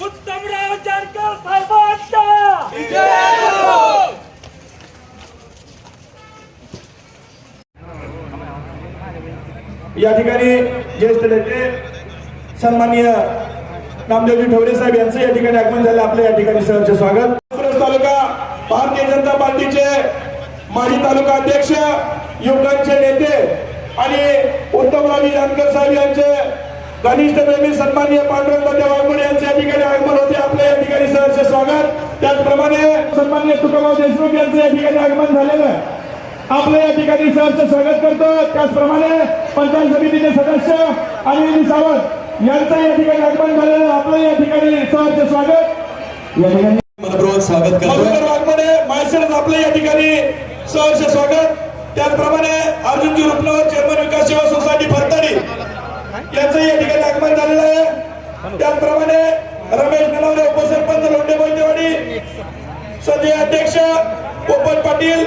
उत्तमराव जानकर साहेबांचा या ठिकाणी ज्येष्ठ नेते सन्माननीय नामदेवजी ठवरे साहेब यांचं या ठिकाणी आगमन झालं. आपलं या ठिकाणी सहर्ष स्वागत. तालुका भारतीय जनता पार्टीचे माजी तालुका अध्यक्ष युवकांचे नेते आणि उत्तमरावी जानकर साहेब यांचे घनिष्ठ प्रेमी सन्माननीय पांडुरंग वाघमोडे यांचे या ठिकाणी आगमन होते. आपलं या ठिकाणी सहर्ष स्वागत. त्याचप्रमाणे सन्माननीय तुकाराव देशमुख यांचं या ठिकाणी आगमन झालेलं आहे. आपलं या ठिकाणी सहर्ष स्वागत करतो. त्याचप्रमाणे पंचायत समितीचे सदस्य अनिल सावंत यांचं या ठिकाणी आगमन झालेलं. आपलं या ठिकाणी सहर्ष स्वागत. या ठिकाणी मनपूर्वक स्वागत मधुकर वाघमोडे माळशिरस आपलं या ठिकाणी सहर्ष स्वागत. त्याचप्रमाणे अर्जुनजी रुपनवर चेअरमन विकास सेवा सोसायटी फरताडी यांचं या ठिकाणी आगमन झालेलं आहे त्याचप्रमाणे रमेश नलावरे उपसरपंच लोंढे मोहितेवाडी सध्या अध्यक्ष पोपट पाटील